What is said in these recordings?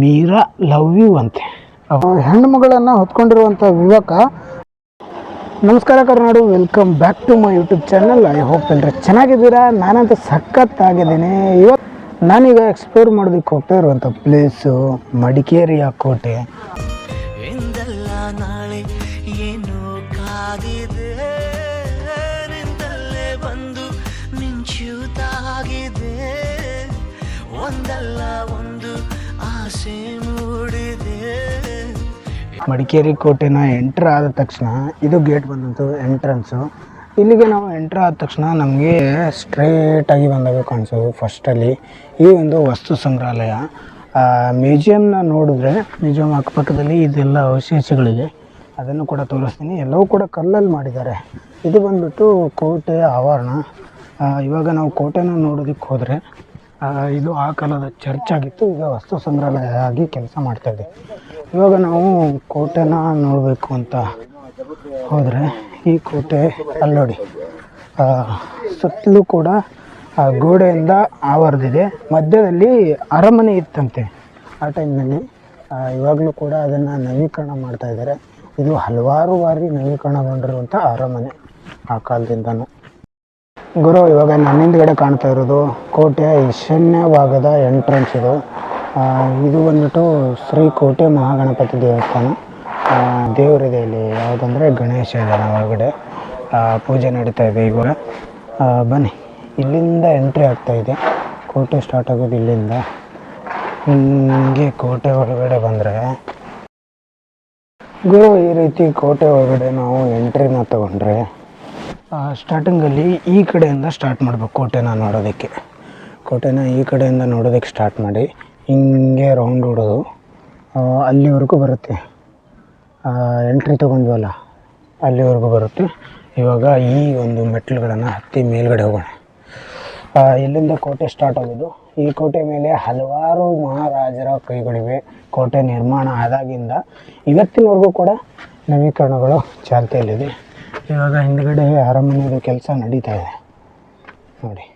Meera love you ಅಂತೆ. ಹೆಣ್ಣು ಮಗಳನ್ನು ಹೊತ್ಕೊಂಡಿರುವಂಥ ವಿವೇಕ ನಮಸ್ಕಾರ Karnadu welcome back to my YouTube channel. I hope ಎಲ್ಲರೂ ಚೆನ್ನಾಗಿದ್ದೀರಾ? ನಾನಂತೂ ಸಖತ್ತಾಗಿದ್ದೀನಿ. ಇವತ್ತು ನಾನೀಗ ಎಕ್ಸ್ಪ್ಲೋರ್ ಮಾಡೋದಕ್ಕೆ ಹೋಗ್ತಾ ಇರುವಂಥ ಪ್ಲೇಸು ಮಡಿಕೇರಿಯ ಕೋಟೆ. ಎಂದಲ್ಲ ನಾಳೆ ಏನು ಕಾದಿದೆ? ನಿಂದಲ್ಲೇ ಬಂದು ಒಂದಲ್ಲ ಮಡಿಕೇರಿ ಕೋಟೆನ ಎಂಟ್ರ್ ಆದ ತಕ್ಷಣ ಇದು ಗೇಟ್ ಬಂದಂತು ಎಂಟ್ರೆನ್ಸು. ಇಲ್ಲಿಗೆ ನಾವು ಎಂಟ್ರ್ ಆದ ತಕ್ಷಣ ನಮಗೆ ಸ್ಟ್ರೇಟಾಗಿ ಬಂದಾಗ ಕಾಣಿಸೋದು ಫಸ್ಟಲ್ಲಿ. ಈ ಒಂದು ವಸ್ತು ಸಂಗ್ರಹಾಲಯ. ಮ್ಯೂಸಿಯಂನ ನೋಡಿದ್ರೆ, ಮ್ಯೂಸಿಯಂ ಅಕ್ಕಪಕ್ಕದಲ್ಲಿ ಇದೆಲ್ಲ ಅವಶೇಷಗಳಿದೆ ಅದನ್ನು ಕೂಡ ತೋರಿಸ್ತೀನಿ. ಎಲ್ಲವೂ ಕೂಡ ಕಲ್ಲಲ್ಲಿ ಮಾಡಿದ್ದಾರೆ. ಇದು ಬಂದ್ಬಿಟ್ಟು ಕೋಟೆಯ ಆವರಣ. ಇವಾಗ ನಾವು ಕೋಟೆನ ನೋಡೋದಕ್ಕೆ ಹೋದರೆ ಇದು ಆ ಕಾಲದ ಚರ್ಚ್ ಆಗಿತ್ತು. ಈಗ ವಸ್ತು ಸಂಗ್ರಹಾಲಯ ಆಗಿ ಕೆಲಸ ಮಾಡ್ತಾ ಇದೆ. ಇವಾಗ ನಾವು ಕೋಟೆನ ನೋಡಬೇಕು ಅಂತ ಹೋದರೆ ಈ ಕೋಟೆ ಅಲ್ಲಿ ನೋಡಿ ಸುತ್ತಲೂ ಕೂಡ ಗೋಡೆಯಿಂದ ಆವರಿದಿದೆ. ಮಧ್ಯದಲ್ಲಿ ಅರಮನೆ ಇತ್ತಂತೆ ಆ ಟೈಮ್ನಲ್ಲಿ. ಇವಾಗಲೂ ಕೂಡ ಅದನ್ನು ನವೀಕರಣ ಮಾಡ್ತಾ ಇದ್ದಾರೆ. ಇದು ಹಲವಾರು ಬಾರಿ ನವೀಕರಣಗೊಂಡಿರುವಂಥ ಅರಮನೆ ಆ ಕಾಲದಿಂದನೂ. ಗುರು, ಇವಾಗ ನನ್ನ ಹಿಂದ್ಗಡೆ ಕಾಣ್ತಾ ಇರೋದು ಕೋಟೆ ಈಶಾನ್ಯ ಭಾಗದ ಎಂಟ್ರೆನ್ಸ್ ಇದು ಇದು ಬಂದ್ಬಿಟ್ಟು ಶ್ರೀ ಕೋಟೆ ಮಹಾಗಣಪತಿ ದೇವಸ್ಥಾನ. ದೇವರಿದೆ ಇಲ್ಲಿ. ಯಾವುದಂದ್ರೆ ಗಣೇಶ ಇದ್ದಾನೆ ಒಳಗಡೆ. ಪೂಜೆ ನಡೀತಾ ಇದೆ ಇವಾಗ. ಬನ್ನಿ. ಇಲ್ಲಿಂದ ಎಂಟ್ರಿ ಆಗ್ತಾ ಇದೆ. ಕೋಟೆ ಸ್ಟಾರ್ಟ್ ಆಗೋದು ಇಲ್ಲಿಂದ. ಹಿಂಗೆ ಕೋಟೆ ಒಳಗಡೆ ಬಂದರೆ ಗುರು, ಈ ರೀತಿ ಕೋಟೆ ಒಳಗಡೆ ನಾವು ಎಂಟ್ರಿನ ತಗೊಂಡ್ರೆ ಸ್ಟಾರ್ಟಿಂಗಲ್ಲಿ ಈ ಕಡೆಯಿಂದ ಸ್ಟಾರ್ಟ್ ಮಾಡಬೇಕು, ಕೋಟೆನ ನೋಡೋದಕ್ಕೆ. ಕೋಟೆನ ಈ ಕಡೆಯಿಂದ ನೋಡೋದಕ್ಕೆ ಸ್ಟಾರ್ಟ್ ಮಾಡಿ, ಹಿಂಗೆ ರೌಂಡ್ ಹೊಡೋದು ಅಲ್ಲಿವರೆಗೂ ಬರುತ್ತೆ. ಎಂಟ್ರಿ ತೊಗೊಂಡ್ವಲ್ಲ, ಅಲ್ಲಿವರೆಗೂ ಬರುತ್ತೆ. ಇವಾಗ ಈ ಒಂದು ಮೆಟ್ಲುಗಳನ್ನು ಹತ್ತಿ ಮೇಲ್ಗಡೆ ಹೋಗೋಣ. ಇಲ್ಲಿಂದ ಕೋಟೆ ಸ್ಟಾರ್ಟ್ ಆಗೋದು. ಈ ಕೋಟೆ ಮೇಲೆ ಹಲವಾರು ಮಹಾರಾಜರ ಕೈಗಳಿವೆ. ಕೋಟೆ ನಿರ್ಮಾಣ ಆದಾಗಿಂದ ಇವತ್ತಿನವರೆಗೂ ಕೂಡ ನವೀಕರಣಗಳು ಚಾಲ್ತಿಯಲ್ಲಿದೆ. ಇವಾಗ ಹಿಂದ್ಗಡೆ ಅರಮನೆಯ ಕೆಲಸ ನಡೀತಾ ಇದೆ. ನೋಡಿ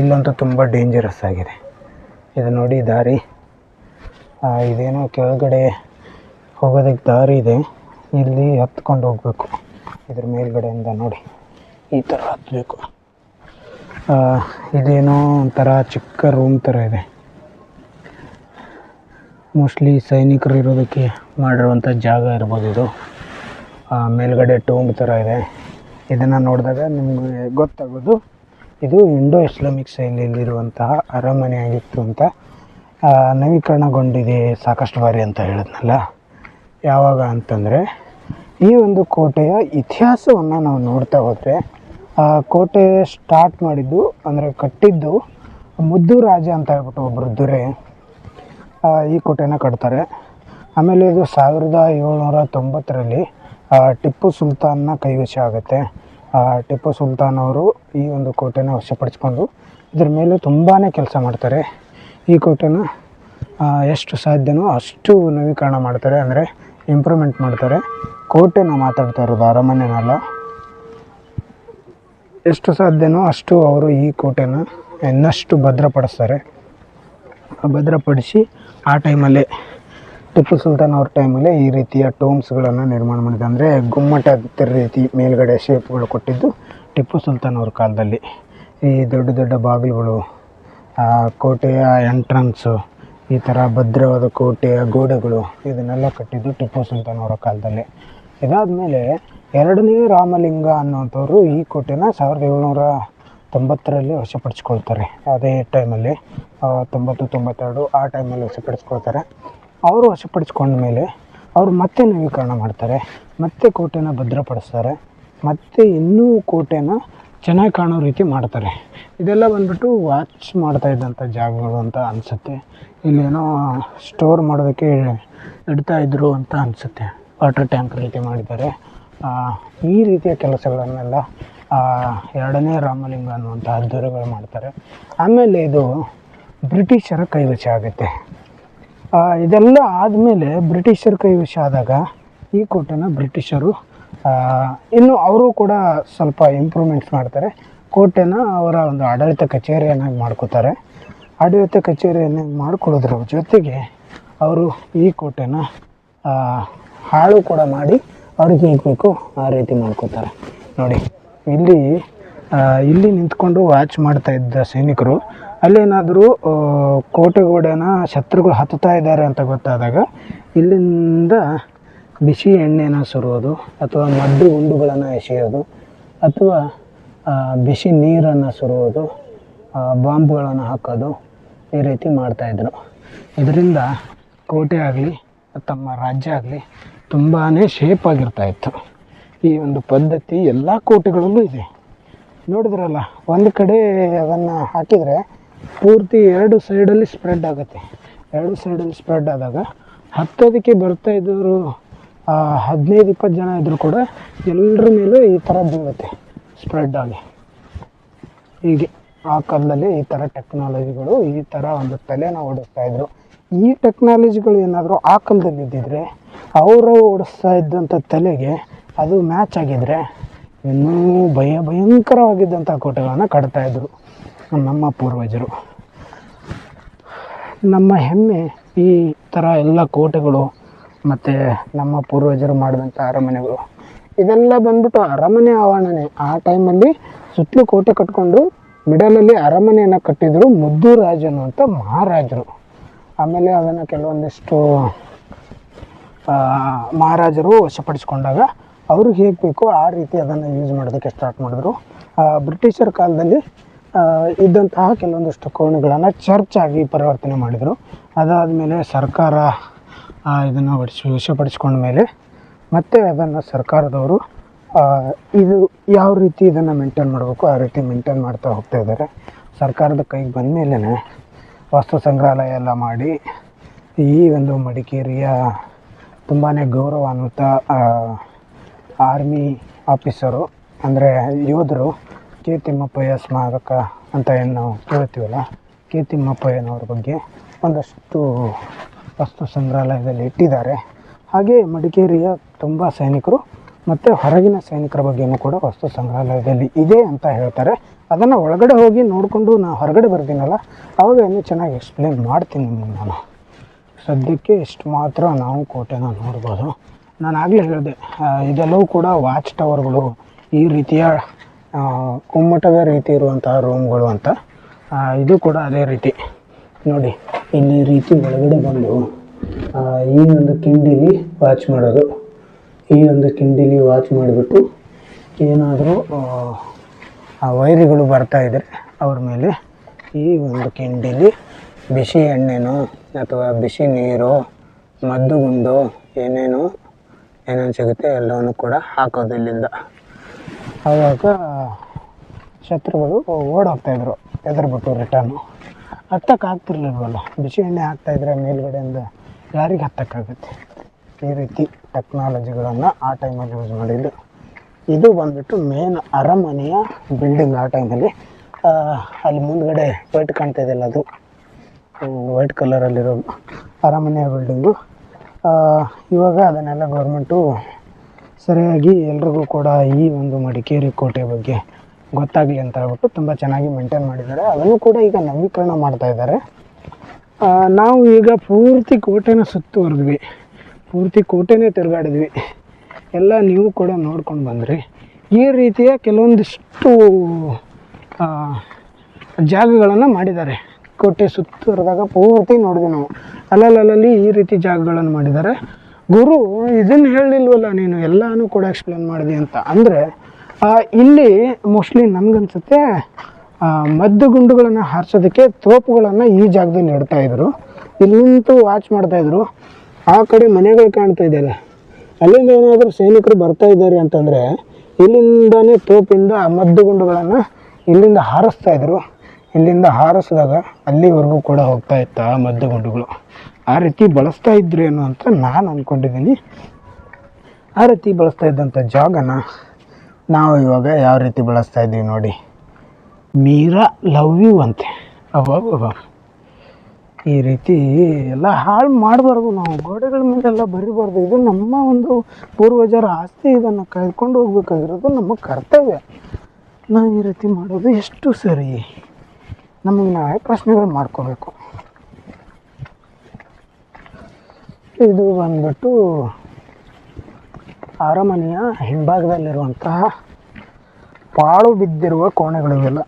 ಇಲ್ಲಂತೂ ತುಂಬ ಡೇಂಜರಸ್ ಆಗಿದೆ. ಇದು ನೋಡಿ ದಾರಿ. ಇದೇನೋ ಕೆಳಗಡೆ ಹೋಗೋದಕ್ಕೆ ದಾರಿ ಇದೆ. ಇಲ್ಲಿ ಹತ್ಕೊಂಡು ಹೋಗಬೇಕು. ಇದ್ರ ಮೇಲ್ಗಡೆಯಿಂದ ನೋಡಿ, ಈ ಥರ ಹತ್ತಬೇಕು ಇದೇನೋ ಒಂಥರ ಚಿಕ್ಕ ರೂಮ್ ಥರ ಇದೆ. ಮೋಸ್ಟ್ಲಿ ಸೈನಿಕರು ಇರೋದಕ್ಕೆ ಮಾಡಿರುವಂಥ ಜಾಗ ಇರ್ಬೋದು ಇದು. ಮೇಲ್ಗಡೆ ಟೂಂಬ್ ಥರ ಇದೆ. ಇದನ್ನು ನೋಡಿದಾಗ ನಿಮಗೆ ಗೊತ್ತಾಗೋದು, ಇದು ಇಂಡೋ ಇಸ್ಲಾಮಿಕ್ ಶೈಲಿಯಲ್ಲಿರುವಂತಹ ಅರಮನೆ ಆಗಿತ್ತು ಅಂತ ನವೀಕರಣಗೊಂಡಿದೆ ಸಾಕಷ್ಟು ಬಾರಿ ಅಂತ ಹೇಳಿದ್ನಲ್ಲ. ಯಾವಾಗ ಅಂತಂದರೆ, ಈ ಒಂದು ಕೋಟೆಯ ಇತಿಹಾಸವನ್ನು ನಾವು ನೋಡ್ತಾ ಹೋದರೆ, ಆ ಕೋಟೆ ಸ್ಟಾರ್ಟ್ ಮಾಡಿದ್ದು, ಅಂದರೆ ಕಟ್ಟಿದ್ದು ಮುದ್ದು ರಾಜ ಅಂತ ಹೇಳ್ಬಿಟ್ಟು ಒಬ್ಬರು ದೊರೆ ಈ ಕೋಟೆನ ಕಟ್ತಾರೆ. ಆಮೇಲೆ ಇದು ಸಾವಿರದ ಏಳ್ನೂರ ತೊಂಬತ್ತರಲ್ಲಿ ಟಿಪ್ಪು ಸುಲ್ತಾನ್ನ ಕೈವಶ ಆಗುತ್ತೆ. ಟಿಪ್ಪು ಸುಲ್ತಾನ್ ಅವರು ಈ ಒಂದು ಕೋಟೆನ ವಶಪಡಿಸ್ಕೊಂಡು ಇದ್ರ ಮೇಲೆ ತುಂಬಾ ಕೆಲಸ ಮಾಡ್ತಾರೆ. ಈ ಕೋಟೆನ ಎಷ್ಟು ಸಾಧ್ಯನೋ ಅಷ್ಟು ನವೀಕರಣ ಮಾಡ್ತಾರೆ. ಅಂದರೆ ಇಂಪ್ರೂವ್ಮೆಂಟ್ ಮಾಡ್ತಾರೆ. ಕೋಟೆನ ಮಾತಾಡ್ತಾ ಇರೋದು ಅರಮನೆನಲ್ಲ. ಎಷ್ಟು ಸಾಧ್ಯನೋ ಅಷ್ಟು ಅವರು ಈ ಕೋಟೆನ ಇನ್ನಷ್ಟು ಭದ್ರಪಡಿಸ್ತಾರೆ. ಭದ್ರಪಡಿಸಿ ಆ ಟೈಮಲ್ಲಿ ಟಿಪ್ಪು ಸುಲ್ತಾನ್ ಅವ್ರ ಟೈಮಲ್ಲಿ ಈ ರೀತಿಯ ಟೋಮ್ಸ್ಗಳನ್ನು ನಿರ್ಮಾಣ ಮಾಡಿದೆ ಅಂದರೆ ಗುಮ್ಮಟದ ರೀತಿ ಮೇಲ್ಗಡೆ ಶೇಪ್ಗಳು ಕೊಟ್ಟಿದ್ದು ಟಿಪ್ಪು ಸುಲ್ತಾನ್ ಅವ್ರ ಕಾಲದಲ್ಲಿ. ಈ ದೊಡ್ಡ ದೊಡ್ಡ ಬಾಗಿಲುಗಳು ಕೋಟೆಯ ಎಂಟ್ರನ್ಸು ಈ ಥರ ಭದ್ರವಾದ ಕೋಟೆಯ ಗೋಡೆಗಳು ಇದನ್ನೆಲ್ಲ ಕಟ್ಟಿದ್ದು ಟಿಪ್ಪು ಸುಲ್ತಾನ್ ಅವರ ಕಾಲದಲ್ಲಿ. ಇದಾದಮೇಲೆ ಎರಡನೇ ರಾಮಲಿಂಗ ಅನ್ನೋಂಥವ್ರು ಈ ಕೋಟೆನ ಸಾವಿರದ ಏಳ್ನೂರ ತೊಂಬತ್ತರಲ್ಲಿ ವಶಪಡಿಸ್ಕೊಳ್ತಾರೆ. ಅದೇ ಟೈಮಲ್ಲಿ ತೊಂಬತ್ತು ತೊಂಬತ್ತೆರಡು ಆ ಟೈಮಲ್ಲಿ ವಶಪಡಿಸ್ಕೊಳ್ತಾರೆ. ಅವರು ವಶಪಡಿಸ್ಕೊಂಡ ಮೇಲೆ ಅವರು ಮತ್ತೆ ನವೀಕರಣ ಮಾಡ್ತಾರೆ, ಮತ್ತೆ ಕೋಟೆನ ಭದ್ರಪಡಿಸ್ತಾರೆ, ಮತ್ತೆ ಇನ್ನೂ ಕೋಟೆನ ಚೆನ್ನಾಗಿ ಕಾಣೋ ರೀತಿ ಮಾಡ್ತಾರೆ. ಇದೆಲ್ಲ ಬಂದ್ಬಿಟ್ಟು ವಾಚ್ ಮಾಡ್ತಾ ಇದ್ದಂಥ ಜಾಗಗಳು ಅಂತ ಅನಿಸುತ್ತೆ. ಇಲ್ಲೇನೋ ಸ್ಟೋರ್ ಮಾಡೋದಕ್ಕೆ ಇಡ್ತಾ ಇದ್ರು ಅಂತ ಅನಿಸುತ್ತೆ. ವಾಟರ್ ಟ್ಯಾಂಕ್ ರೀತಿ ಮಾಡಿದ್ದಾರೆ. ಈ ರೀತಿಯ ಕೆಲಸಗಳನ್ನೆಲ್ಲ ಎರಡನೇ ರಾಮಲಿಂಗ ಅನ್ನುವಂಥ ದೊರೆಗಳು ಮಾಡ್ತಾರೆ. ಆಮೇಲೆ ಇದು ಬ್ರಿಟಿಷರ ಕೈವಶ ಆಗುತ್ತೆ. ಇದೆಲ್ಲ ಆದಮೇಲೆ ಬ್ರಿಟಿಷರ ಕೈ ವಿಷ ಆದಾಗ ಈ ಕೋಟೆನ ಬ್ರಿಟಿಷರು ಇನ್ನು ಅವರು ಕೂಡ ಸ್ವಲ್ಪ ಇಂಪ್ರೂವ್ಮೆಂಟ್ಸ್ ಮಾಡ್ತಾರೆ. ಕೋಟೆನ ಅವರ ಒಂದು ಆಡಳಿತ ಕಚೇರಿಯನ್ನಾಗಿ ಮಾಡ್ಕೋತಾರೆ. ಆಡಳಿತ ಕಚೇರಿಯನ್ನಾಗಿ ಮಾಡ್ಕೊಳ್ಳೋದ್ರ ಜೊತೆಗೆ ಅವರು ಈ ಕೋಟೆನ ಹಾಳು ಕೂಡ ಮಾಡಿ ಅವ್ರಿಗೆ ಹೇಗೆ ಆ ರೀತಿ ಮಾಡ್ಕೋತಾರೆ. ನೋಡಿ, ಇಲ್ಲಿ ಇಲ್ಲಿ ನಿಂತ್ಕೊಂಡು ವಾಚ್ ಮಾಡ್ತಾ ಇದ್ದ ಸೈನಿಕರು ಅಲ್ಲೇನಾದರೂ ಕೋಟೆಗೋಡೆನ ಶತ್ರುಗಳು ಹತ್ತುತ್ತಾ ಇದ್ದಾರೆ ಅಂತ ಗೊತ್ತಾದಾಗ ಇಲ್ಲಿಂದ ಬಿಸಿ ಎಣ್ಣೆನ ಸುರುವುದು ಅಥವಾ ಮದ್ದು ಉಂಡುಗಳನ್ನು ಎಸೆಯೋದು, ಅಥವಾ ಬಿಸಿ ನೀರನ್ನು ಸುರುವುದು ಬಾಂಬ್ಗಳನ್ನು ಹಾಕೋದು ಈ ರೀತಿ ಮಾಡ್ತಾಯಿದ್ರು ಇದರಿಂದ ಕೋಟೆ ಆಗಲಿ, ತಮ್ಮ ರಾಜ್ಯ ಆಗಲಿ ತುಂಬಾ ಶೇಪ್ ಆಗಿರ್ತಾ ಇತ್ತು. ಈ ಒಂದು ಪದ್ಧತಿ ಎಲ್ಲ ಕೋಟೆಗಳಲ್ಲೂ ಇದೆ. ನೋಡಿದ್ರಲ್ಲ, ಒಂದು ಕಡೆ ಅದನ್ನು ಹಾಕಿದರೆ ಪೂರ್ತಿ ಎರಡು ಸೈಡಲ್ಲಿ ಸ್ಪ್ರೆಡ್ ಆಗುತ್ತೆ. ಎರಡು ಸೈಡಲ್ಲಿ ಸ್ಪ್ರೆಡ್ ಆದಾಗ ಹತ್ತೋದಕ್ಕೆ ಬರ್ತಾ ಇದ್ದವರು ಹದಿನೈದು, ಇಪ್ಪತ್ತು ಜನ ಇದ್ದರೂ ಕೂಡ ಎಲ್ಲರ ಮೇಲೂ ಈ ಥರ ಬೀಳುತ್ತೆ ಸ್ಪ್ರೆಡ್ ಆಗಿ. ಹೀಗೆ ಆ ಕಾಲದಲ್ಲಿ ಈ ಥರ ಟೆಕ್ನಾಲಜಿಗಳು ಈ ಥರ ಒಂದು ತಲೆನ ಓಡಿಸ್ತಾ ಇದ್ರು. ಈ ಟೆಕ್ನಾಲಜಿಗಳು ಏನಾದರೂ ಆ ಕಾಲದಲ್ಲಿ ಇದ್ದಿದ್ರೆ ಅವರು ಓಡಿಸ್ತಾ ಇದ್ದಂಥ ತಲೆಗೆ ಅದು ಮ್ಯಾಚ್ ಆಗಿದ್ದರೆ ಇನ್ನೂ ಭಯ ಭಯಂಕರವಾಗಿದ್ದಂಥ ಕೋಟೆಗಳನ್ನು ಕಟ್ತಾ ಇದ್ರು. ನಮ್ಮ ಪೂರ್ವಜರು. ನಮ್ಮ ಹೆಮ್ಮೆ ಈ ಥರ ಎಲ್ಲ ಕೋಟೆಗಳು ಮತ್ತು ನಮ್ಮ ಪೂರ್ವಜರು ಮಾಡಿದಂಥ ಅರಮನೆಗಳು. ಇದೆಲ್ಲ ಬಂದ್ಬಿಟ್ಟು ಅರಮನೆ ಆವರಣನೇ. ಆ ಟೈಮಲ್ಲಿ ಸುತ್ತಲೂ ಕೋಟೆ ಕಟ್ಕೊಂಡು ಮಿಡಲಲ್ಲಿ ಅರಮನೆಯನ್ನು ಕಟ್ಟಿದ್ರು ಮುದ್ದು ರಾಜನು ಅಂತ ಮಹಾರಾಜರು. ಆಮೇಲೆ ಅದನ್ನು ಕೆಲವೊಂದಿಷ್ಟು ಮಹಾರಾಜರು ವಶಪಡಿಸ್ಕೊಂಡಾಗ ಅವ್ರಿಗೆ ಹೇಗೆ ಬೇಕೋ ಆ ರೀತಿ ಅದನ್ನು ಯೂಸ್ ಮಾಡೋದಕ್ಕೆ ಸ್ಟಾರ್ಟ್ ಮಾಡಿದ್ರು. ಬ್ರಿಟಿಷರ ಕಾಲದಲ್ಲಿ ಇದ್ದಂತಹ ಕೆಲವೊಂದಿಷ್ಟು ಕೋಣೆಗಳನ್ನು ಚರ್ಚ್ ಆಗಿ ಪರಿವರ್ತನೆ ಮಾಡಿದರು. ಅದಾದಮೇಲೆ ಸರ್ಕಾರ ಇದನ್ನು ಒಡಿಸಿ, ವಶಪಡಿಸ್ಕೊಂಡ ಮೇಲೆ ಮತ್ತೆ ಅದನ್ನು ಸರ್ಕಾರದವರು ಇದು ಯಾವ ರೀತಿ ಇದನ್ನು ಮೇಂಟೈನ್ ಮಾಡಬೇಕು, ಆ ರೀತಿ ಮೇಂಟೈನ್ ಮಾಡ್ತಾ ಹೋಗ್ತಾ ಇದ್ದಾರೆ. ಸರ್ಕಾರದ ಕೈಗೆ ಬಂದ ಮೇಲೆ ವಸ್ತು ಸಂಗ್ರಹಾಲಯ ಎಲ್ಲ ಮಾಡಿ, ಈ ಒಂದು ಮಡಿಕೇರಿಯ ತುಂಬಾ ಗೌರವಾನ್ವಿತ ಆರ್ಮಿ ಆಫೀಸರು, ಅಂದರೆ ಯೋಧರು ಕೆ ತಿಮ್ಮಪ್ಪಯ್ಯ ಸ್ಮಾರಕ ಅಂತ ಏನು ನಾವು ಕೇಳ್ತೀವಲ್ಲ? ಕೆ ತಿಮ್ಮಪ್ಪಯ್ಯನವ್ರ ಬಗ್ಗೆ ಒಂದಷ್ಟು ವಸ್ತು ಸಂಗ್ರಹಾಲಯದಲ್ಲಿ ಇಟ್ಟಿದ್ದಾರೆ. ಹಾಗೆ ಮಡಿಕೇರಿಯ ತುಂಬ ಸೈನಿಕರು ಮತ್ತು ಹೊರಗಿನ ಸೈನಿಕರ ಬಗ್ಗೆಯೂ ಕೂಡ ವಸ್ತು ಸಂಗ್ರಹಾಲಯದಲ್ಲಿ ಇದೆ ಅಂತ ಹೇಳ್ತಾರೆ. ಅದನ್ನು ಒಳಗಡೆ ಹೋಗಿ ನೋಡಿಕೊಂಡು ನಾನು ಹೊರಗಡೆ ಬರ್ತೀನಲ್ಲ, ಅವಾಗ ಇನ್ನೂ ಚೆನ್ನಾಗಿ ಎಕ್ಸ್ಪ್ಲೇನ್ ಮಾಡ್ತೀನಿ ನಿಮ್ಗೆ ನಾನು. ಸದ್ಯಕ್ಕೆ ಇಷ್ಟು ಮಾತ್ರ ನಾವು ಕೋಟೆನ ನೋಡ್ಬೋದು. ನಾನು ಆಗಲೇ ಹೇಳಿದೆ ಇದೆಲ್ಲವೂ ಕೂಡ ವಾಚ್ ಟವರ್ಗಳು ಈ ರೀತಿಯ ಆ, ಕುಮ್ಮಟದ ರೀತಿ ಇರುವಂತಹ ರೂಮ್ಗಳು ಅಂತ. ಇದು ಕೂಡ ಅದೇ ರೀತಿ. ನೋಡಿ ಇಲ್ಲಿ ರೀತಿ ಒಳಗಡೆ ಬಂದು ಈ ಒಂದು ಕಿಂಡಿಲಿ ವಾಚ್ ಮಾಡೋದು. ಈ ಒಂದು ಕಿಂಡಿಲಿ ವಾಚ್ ಮಾಡಿಬಿಟ್ಟು ಏನಾದರೂ ಆ ವೈರಿಗಳು ಬರ್ತಾ ಇದ್ದರೆ ಅವ್ರ ಮೇಲೆ ಈ ಒಂದು ಕಿಂಡಿಲಿ ಬಿಸಿ ಎಣ್ಣೆನೋ ಅಥವಾ ಬಿಸಿ ನೀರು ಮದ್ದುಗುಂಡು ಏನೇನೋ ಏನೇನು ಸಿಗುತ್ತೆ ಎಲ್ಲವನ್ನು ಕೂಡ ಹಾಕೋದು ಇಲ್ಲಿಂದ. ಆವಾಗ ಶತ್ರುಗಳು ಓಡೋಗ್ತಾಯಿದ್ರು ಎದುರುಬಿಟ್ಟು ರಿಟರ್ನು ಹತ್ತಕ್ಕೆ ಆಗ್ತಿರ್ಲಿಲ್ವಲ್ಲ ಬಿಸಿ ಎಣ್ಣೆ ಹಾಕ್ತಾಯಿದ್ರೆ ಮೇಲ್ಗಡೆಯಿಂದ ಯಾರಿಗೆ ಹತ್ತಕ್ಕಾಗುತ್ತೆ. ಈ ರೀತಿ ಟೆಕ್ನಾಲಜಿಗಳನ್ನು ಆ ಟೈಮಲ್ಲಿ ಯೂಸ್ ಮಾಡಿದ್ದು. ಇದು ಬಂದ್ಬಿಟ್ಟು ಮೇನ್ ಅರಮನೆಯ ಬಿಲ್ಡಿಂಗ್ ಆ ಟೈಮಲ್ಲಿ ಅಲ್ಲಿ ಮುಂದ್ಗಡೆ ವೈಟ್ ಕಾಣ್ತಾ ಇದೆಯಲ್ಲ ಅದು? ವೈಟ್ ಕಲರಲ್ಲಿರೋ ಅರಮನೆಯ ಬಿಲ್ಡಿಂಗು ಇವಾಗ ಅದನ್ನೆಲ್ಲ ಗೌರ್ಮೆಂಟು ಸರಿಯಾಗಿ ಎಲ್ರಿಗೂ ಕೂಡ ಈ ಒಂದು ಮಡಿಕೇರಿ ಕೋಟೆ ಬಗ್ಗೆ ಗೊತ್ತಾಗಲಿ ಅಂತ ಹೇಳ್ಬಿಟ್ಟು ತುಂಬ ಚೆನ್ನಾಗಿ ಮೇಂಟೈನ್ ಮಾಡಿದ್ದಾರೆ. ಅದನ್ನು ಕೂಡ ಈಗ ನವೀಕರಣ ಮಾಡ್ತಾ ಇದ್ದಾರೆ. ನಾವು ಈಗ ಪೂರ್ತಿ ಕೋಟೆನ ಸುತ್ತುವರೆದ್ವಿ. ಪೂರ್ತಿ ಕೋಟೆನೇ ತಿರುಗಾಡಿದ್ವಿ. ಎಲ್ಲ ನೀವು ಕೂಡ ನೋಡ್ಕೊಂಡು ಬಂದ್ರಿ. ಈ ರೀತಿಯ ಕೆಲವೊಂದಿಷ್ಟು ಜಾಗಗಳನ್ನು ಮಾಡಿದ್ದಾರೆ. ಕೋಟೆ ಸುತ್ತುವರೆದಾಗ ಪೂರ್ತಿ ನೋಡಿದ್ವಿ ನಾವು. ಅಲ್ಲಲ್ಲಲ್ಲಿ ಈ ರೀತಿ ಜಾಗಗಳನ್ನು ಮಾಡಿದ್ದಾರೆ. ಗುರು ಇದನ್ನು ಹೇಳಿಲ್ವಲ್ಲ ನೀನು, ಎಲ್ಲನೂ ಕೂಡ ಎಕ್ಸ್ಪ್ಲೇನ್ ಮಾಡಿದೆ ಅಂತ. ಅಂದರೆ ಇಲ್ಲಿ ಮೋಸ್ಟ್ಲಿ ನನಗನ್ಸುತ್ತೆ ಮದ್ದು ಗುಂಡುಗಳನ್ನು ಹಾರಿಸೋದಕ್ಕೆ ತೋಪುಗಳನ್ನು ಈ ಜಾಗದಲ್ಲಿ ಇಡ್ತಾ ಇದ್ರು. ಇಲ್ಲಿ ನಿಂತು ವಾಚ್ ಮಾಡ್ತಾ ಇದ್ರು. ಆ ಕಡೆ ಮನೆಗಳು ಕಾಣ್ತಾ ಇದೆಯಲ್ಲ ಅಲ್ಲಿಂದ ಏನಾದರೂ ಸೈನಿಕರು ಬರ್ತಾ ಇದ್ದಾರೆ ಅಂತಂದರೆ, ಇಲ್ಲಿಂದನೇ ತೋಪಿಂದ ಮದ್ದು ಗುಂಡುಗಳನ್ನು ಇಲ್ಲಿಂದ ಹಾರಿಸ್ತಾ ಇದ್ರು. ಇಲ್ಲಿಂದ ಹಾರಿಸಿದಾಗ ಅಲ್ಲಿವರೆಗೂ ಕೂಡ ಹೋಗ್ತಾ ಇತ್ತು ಆ ಮದ್ದು ಗುಂಡುಗಳು. ಆ ರೀತಿ ಬಳಸ್ತಾ ಇದ್ರೇನು ಅಂತ ನಾನು ಅಂದ್ಕೊಂಡಿದ್ದೀನಿ ಆ ರೀತಿ ಬಳಸ್ತಾ ಇದ್ದಂಥ ಜಾಗನ ನಾವು ಇವಾಗ ಯಾವ ರೀತಿ ಬಳಸ್ತಾ ಇದ್ದೀವಿ ನೋಡಿ. ಮೀರಾ ಲವ್ ಯು ಅಂತೆ. ಅವಾಗ ಈ ರೀತಿ ಎಲ್ಲ ಹಾಳು ಮಾಡಬಾರ್ದು ನಾವು. ಗೋಡೆಗಳ ಮೇಲೆಲ್ಲ ಬರಿಬಾರ್ದು. ಇದು ನಮ್ಮ ಒಂದು ಪೂರ್ವಜರ ಆಸ್ತಿ. ಇದನ್ನು ಕಳ್ಕೊಂಡು ಹೋಗ್ಬೇಕಾಗಿರೋದು ನಮ್ಮ ಕರ್ತವ್ಯ. ನಾವು ಈ ರೀತಿ ಮಾಡೋದು ಎಷ್ಟು ಸರಿ? ನಮಗೆ ನಾವೇ ಪ್ರಶ್ನೆಗಳು ಮಾಡ್ಕೋಬೇಕು. ಇದು ಬಂದ್ಬಿಟ್ಟು ಅರಮನೆಯ ಹಿಂಭಾಗದಲ್ಲಿರುವಂತಹ ಪಾಳು ಬಿದ್ದಿರುವ ಕೋಣೆಗಳು ಇವೆಲ್ಲ.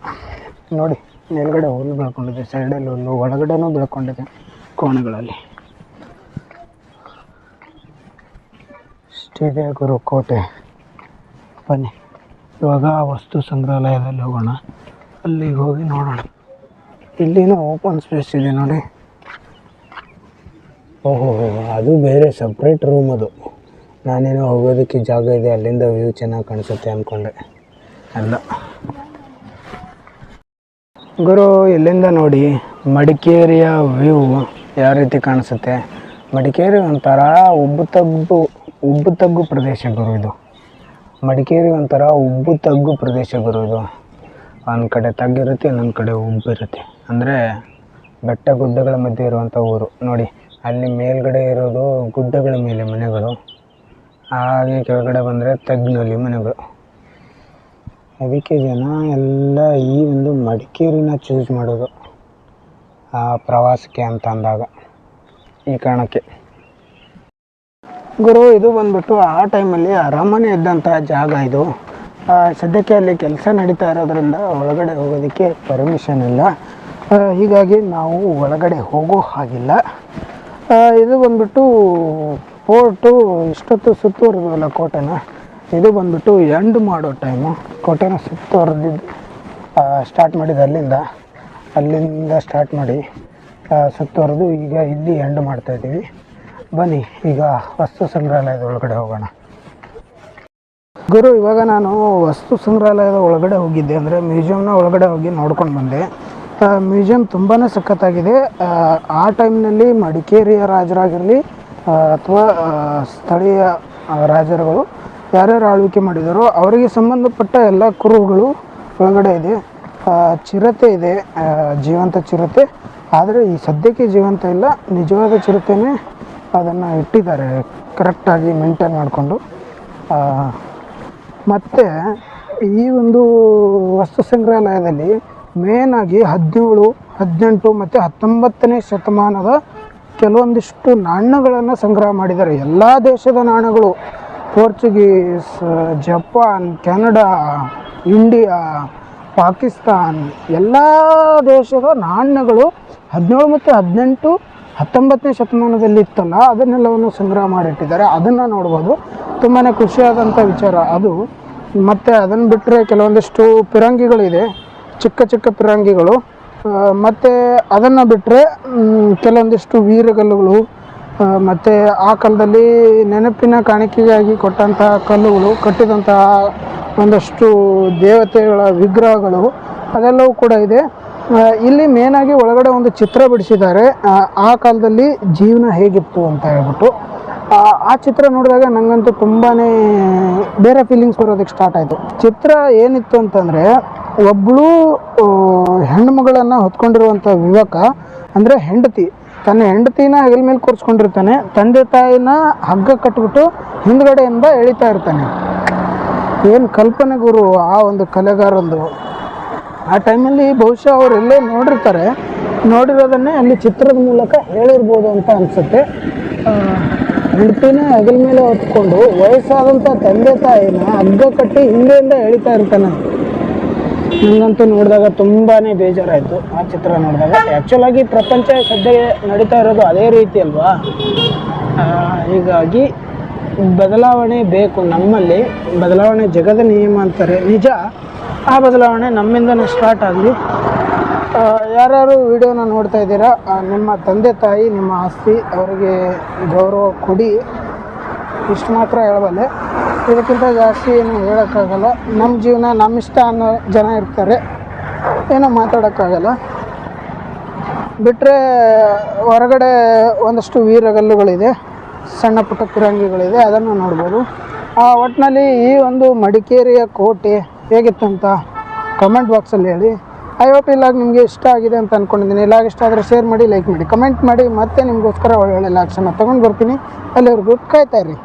ನೋಡಿ, ಮೇಲ್ಗಡೆ ಹುಲ್ಲು ಬೆಳ್ಕೊಂಡಿದೆ, ಸೈಡಲ್ಲಿ ಹುಲ್ಲು ಒಳಗಡೆನೂ ಬೆಳ್ಕೊಂಡಿದೆ ಕೋಣೆಗಳಲ್ಲಿ. ಇಷ್ಟಿದೆ ಗುರು, ಕೋಟೆ. ಬನ್ನಿ, ಇವಾಗ ವಸ್ತು ಸಂಗ್ರಹಾಲಯದಲ್ಲಿ ಹೋಗೋಣ. ಅಲ್ಲಿಗೆ ಹೋಗಿ ನೋಡೋಣ. ಇಲ್ಲಿನೂ ಓಪನ್ ಸ್ಪೇಸ್ ಇದೆ ನೋಡಿ. ಓಹೋ, ಅದು ಬೇರೆ ಸಪ್ರೇಟ್ ರೂಮ್ ಅದು. ನಾನೇನೋ ಹೋಗೋದಕ್ಕೆ ಜಾಗ ಇದೆ, ಅಲ್ಲಿಂದ ವ್ಯೂ ಚೆನ್ನಾಗಿ ಕಾಣಿಸುತ್ತೆ ಅಂದ್ಕೊಂಡೆ ಅಲ್ಲ. ಗುರು, ಇಲ್ಲಿಂದ ನೋಡಿ, ಮಡಿಕೇರಿಯ ವ್ಯೂ ಯಾವ ರೀತಿ ಕಾಣಿಸುತ್ತೆ? ಮಡಿಕೇರಿ ಒಂಥರ ಉಬ್ಬು ತಗ್ಗು ಉಬ್ಬು ತಗ್ಗು ಪ್ರದೇಶ ಗುರು ಇದು. ಮಡಿಕೇರಿ ಒಂಥರ ಉಬ್ಬು ತಗ್ಗು ಪ್ರದೇಶ ಗುರು ಇದು. ಒಂದು ಕಡೆ ತಗ್ಗಿರುತ್ತೆ, ಇನ್ನೊಂದು ಕಡೆ ಉಬ್ಬಿರುತ್ತೆ ಅಂದರೆ ಬೆಟ್ಟ ಗುಡ್ಡಗಳ ಮಧ್ಯೆ ಇರುವಂಥ ಊರು. ನೋಡಿ ಅಲ್ಲಿ ಮೇಲ್ಗಡೆ ಇರೋದು ಗುಡ್ಡಗಳ ಮೇಲೆ ಮನೆಗಳು. ಹಾಗೆ ಕೆಳಗಡೆ ಬಂದರೆ ತಗ್ಗಿನಲ್ಲಿ ಮನೆಗಳು. ಅದಕ್ಕೆ ಜನ ಎಲ್ಲ ಈ ಒಂದು ಮಡಿಕೇರಿನ ಚೂಸ್ ಮಾಡೋದು. ಆ ಪ್ರವಾಸಕ್ಕೆ ಅಂತ ಅಂದಾಗ ಈ ಕಾರಣಕ್ಕೆ. ಗುರು, ಇದು ಬಂದ್ಬಿಟ್ಟು ಆ ಟೈಮಲ್ಲಿ ಅರಮನೆ ಇದ್ದಂತಹ ಜಾಗ ಇದು. ಸದ್ಯಕ್ಕೆ ಅಲ್ಲಿ ಕೆಲಸ ನಡೀತಾ ಇರೋದ್ರಿಂದ ಒಳಗಡೆ ಹೋಗೋದಕ್ಕೆ ಪರ್ಮಿಷನ್ ಇಲ್ಲ. ಹೀಗಾಗಿ ನಾವು ಒಳಗಡೆ ಹೋಗೋ ಹಾಗಿಲ್ಲ. ಇದು ಬಂದ್ಬಿಟ್ಟು ಫೋರ್ಟು ಇಷ್ಟೊತ್ತು ಸುತ್ತುವರೆದಲ್ಲ ಕೋಟೆನ? ಇದು ಬಂದ್ಬಿಟ್ಟು ಎಂಡ್ ಮಾಡೋ ಟೈಮು ಕೋಟೆನ ಸುತ್ತುವರೆದಿದ್ದು ಸ್ಟಾರ್ಟ್ ಮಾಡಿದ್ದು ಅಲ್ಲಿಂದ. ಅಲ್ಲಿಂದ ಸ್ಟಾರ್ಟ್ ಮಾಡಿ ಸುತ್ತುವರೆದು ಈಗ ಇಲ್ಲಿ ಎಂಡ್ ಮಾಡ್ತಾ ಇದ್ದೀವಿ. ಬನ್ನಿ, ಈಗ ವಸ್ತು ಸಂಗ್ರಹಾಲಯದ ಒಳಗಡೆ ಹೋಗೋಣ. ಗುರು, ಇವಾಗ ನಾನು ವಸ್ತು ಸಂಗ್ರಹಾಲಯದ ಒಳಗಡೆ ಹೋಗಿದ್ದೆ. ಅಂದರೆ ಮ್ಯೂಸಿಯಮ್ನ ಒಳಗಡೆ ಹೋಗಿ ನೋಡ್ಕೊಂಡು ಬಂದೆ. ಮ್ಯೂಸಿಯಂ ತುಂಬಾ ಸಖತ್ತಾಗಿದೆ. ಆ, ಟೈಮ್ನಲ್ಲಿ ಮಡಿಕೇರಿಯ ರಾಜರಾಗಿರಲಿ ಅಥವಾ ಸ್ಥಳೀಯ ರಾಜರುಗಳು ಯಾರ್ಯಾರು ಆಳ್ವಿಕೆ ಮಾಡಿದಾರೋ ಅವರಿಗೆ ಸಂಬಂಧಪಟ್ಟ ಎಲ್ಲ ಕುರುಹುಗಳು ಒಳಗಡೆ ಇದೆ. ಚಿರತೆ ಇದೆ ಜೀವಂತ ಚಿರತೆ. ಆದರೆ ಈ ಸದ್ಯಕ್ಕೆ ಜೀವಂತ ಇಲ್ಲ ನಿಜವಾದ ಚಿರತೆನೇ ಅದನ್ನು ಇಟ್ಟಿದ್ದಾರೆ ಕರೆಕ್ಟಾಗಿ ಮೇಂಟೈನ್ ಮಾಡಿಕೊಂಡು. ಮತ್ತು ಈ ಒಂದು ವಸ್ತು ಸಂಗ್ರಹಾಲಯದಲ್ಲಿ ಮೇನಾಗಿ ಹದಿನೇಳು, ಹದಿನೆಂಟು ಮತ್ತು ಹತ್ತೊಂಬತ್ತನೇ ಶತಮಾನದ ಕೆಲವೊಂದಿಷ್ಟು ನಾಣ್ಯಗಳನ್ನು ಸಂಗ್ರಹ ಮಾಡಿದ್ದಾರೆ. ಎಲ್ಲ ದೇಶದ ನಾಣ್ಯಗಳು, Portuguese, Japan, Canada, India, Pakistan, ಎಲ್ಲ ದೇಶದ ನಾಣ್ಯಗಳು ಹದಿನೇಳು ಮತ್ತು ಹದಿನೆಂಟು, ಹತ್ತೊಂಬತ್ತನೇ ಶತಮಾನದಲ್ಲಿ ಇತ್ತಲ್ಲ, ಅದನ್ನೆಲ್ಲವನ್ನು ಸಂಗ್ರಹ ಮಾಡಿಟ್ಟಿದ್ದಾರೆ. ಅದನ್ನು ನೋಡ್ಬೋದು. ತುಂಬಾ ಖುಷಿಯಾದಂಥ ವಿಚಾರ ಅದು. ಮತ್ತು ಅದನ್ನು ಬಿಟ್ಟರೆ ಕೆಲವೊಂದಿಷ್ಟು ಪಿರಂಗಿಗಳಿದೆ. ಚಿಕ್ಕ ಚಿಕ್ಕ ಪಿರಂಗಿಗಳು ಮತ್ತು ಅದನ್ನು ಬಿಟ್ಟರೆ ಕೆಲವೊಂದಿಷ್ಟು ವೀರಗಲ್ಲುಗಳು ಮತ್ತು ಆ ಕಾಲದಲ್ಲಿ ನೆನಪಿನ ಕಾಣಿಕೆಯಾಗಿ ಕೊಟ್ಟಂತಹ ಕಲ್ಲುಗಳು ಕಟ್ಟಿದಂತಹ ಒಂದಷ್ಟು ದೇವತೆಗಳ ವಿಗ್ರಹಗಳು ಅದೆಲ್ಲವೂ ಕೂಡ ಇದೆ. ಇಲ್ಲಿ ಮೇನಾಗಿ ಒಳಗಡೆ ಒಂದು ಚಿತ್ರ ಬಿಡಿಸಿದ್ದಾರೆ. ಆ, ಕಾಲದಲ್ಲಿ ಜೀವನ ಹೇಗಿತ್ತು ಅಂತ ಹೇಳ್ಬಿಟ್ಟು. ಆ ಚಿತ್ರ ನೋಡಿದಾಗ ನನಗಂತೂ ತುಂಬಾ ಬೇರೆ ಫೀಲಿಂಗ್ಸ್ ಬರೋದಕ್ಕೆ ಸ್ಟಾರ್ಟ್ ಆಯಿತು. ಚಿತ್ರ ಏನಿತ್ತು ಅಂತಂದರೆ ಒಬ್ಬಳು ಹೆಣ್ಣುಮಗಳನ್ನು ಹೊತ್ಕೊಂಡಿರುವಂಥ ಯುವಕ ಅಂದರೆ ಹೆಂಡತಿ. ತನ್ನ ಹೆಂಡತಿನ ಹೆಗಲ ಮೇಲೆ ಕೂರಿಸ್ಕೊಂಡಿರ್ತಾನೆ. ತಂದೆ ತಾಯಿನ ಹಗ್ಗ ಕಟ್ಬಿಟ್ಟು ಹಿಂದ್ಗಡೆಯಿಂದ ಎಳಿತಾ ಇರ್ತಾನೆ. ಏನು ಕಲ್ಪನೆ ಗುರು ಆ ಒಂದು ಕಲೆಗಾರಂದು ಆ ಟೈಮಲ್ಲಿ ಬಹುಶಃ ಅವರೆಲ್ಲೇ ನೋಡಿರ್ತಾರೆ. ನೋಡಿರೋದನ್ನೇ ಅಲ್ಲಿ ಚಿತ್ರದ ಮೂಲಕ ಹೇಳಿರ್ಬೋದು ಅಂತ ಅನಿಸುತ್ತೆ. ಹೆಂಡತಿನ ಹೆಗಲ ಮೇಲೆ ಹೊತ್ಕೊಂಡು ವಯಸ್ಸಾದಂಥ ತಂದೆ ತಾಯಿನ ಹಗ್ಗ ಕಟ್ಟಿ ಹಿಂದೆಯಿಂದ ಎಳಿತಾ ಇರ್ತಾನೆ. ನನಗಂತೂ ನೋಡಿದಾಗ ತುಂಬಾ ಬೇಜಾರಾಯಿತು ಆ ಚಿತ್ರ ನೋಡಿದಾಗ. ಆ್ಯಕ್ಚುಲಾಗಿ ಪ್ರಪಂಚ ಸದ್ಯ ನಡೀತಾ ಇರೋದು ಅದೇ ರೀತಿ ಅಲ್ವಾ? ಹೀಗಾಗಿ ಬದಲಾವಣೆ ಬೇಕು ನಮ್ಮಲ್ಲಿ. ಬದಲಾವಣೆ ಜಗದ ನಿಯಮ ಅಂತಾರೆ. ನಿಜ, ಆ ಬದಲಾವಣೆ ನಮ್ಮಿಂದನೇ ಸ್ಟಾರ್ಟ್ ಆಗಲಿ ಯಾರ್ಯಾರು ವಿಡಿಯೋನ ನೋಡ್ತಾ ಇದ್ದೀರಾ ನಿಮ್ಮ ತಂದೆ ತಾಯಿ, ನಿಮ್ಮ ಆಸ್ತಿ, ಅವರಿಗೆ ಗೌರವ ಕೊಡಿ. ಇಷ್ಟು ಮಾತ್ರ ಹೇಳಬಲ್ಲೆ. ಇದಕ್ಕಿಂತ ಜಾಸ್ತಿ ಏನು ಹೇಳೋಕ್ಕಾಗಲ್ಲ. ನಮ್ಮ ಜೀವನ ನಮ್ಮ ಇಷ್ಟ ಅನ್ನೋ ಜನ ಇರ್ತಾರೆ. ಏನೋ ಮಾತಾಡೋಕ್ಕಾಗಲ್ಲ. ಬಿಟ್ಟರೆ ಹೊರಗಡೆ ಒಂದಷ್ಟು ವೀರಗಲ್ಲುಗಳಿದೆ, ಸಣ್ಣ ಪುಟ್ಟ ಪಿರಂಗಿಗಳಿದೆ ಅದನ್ನು ನೋಡ್ಬೋದು. ಆ ಒಟ್ಟಿನಲ್ಲಿ ಈ ಒಂದು ಮಡಿಕೇರಿಯ ಕೋಟೆ ಹೇಗಿತ್ತಂತ ಕಮೆಂಟ್ ಬಾಕ್ಸಲ್ಲಿ ಹೇಳಿ. ಐ ಹೋಪ್ ಇಲ್ಲಾಗ ನಿಮಗೆ ಇಷ್ಟ ಆಗಿದೆ ಅಂತ ಅಂದ್ಕೊಂಡಿದ್ದೀನಿ ಇಲ್ಲಾಗ ಇಷ್ಟ ಆದರೆ ಶೇರ್ ಮಾಡಿ ಲೈಕ್ ಮಾಡಿ ಕಮೆಂಟ್ ಮಾಡಿ. ಮತ್ತೆ ನಿಮಗೋಸ್ಕರ ಒಳ್ಳೊಳ್ಳೆ ಲಾಕ್ಸನ್ನು ತೊಗೊಂಡು ಬರ್ತೀನಿ. ಅಲ್ಲಿವರೆಗೂ ಕಾಯ್ತಾ ಇರಿ.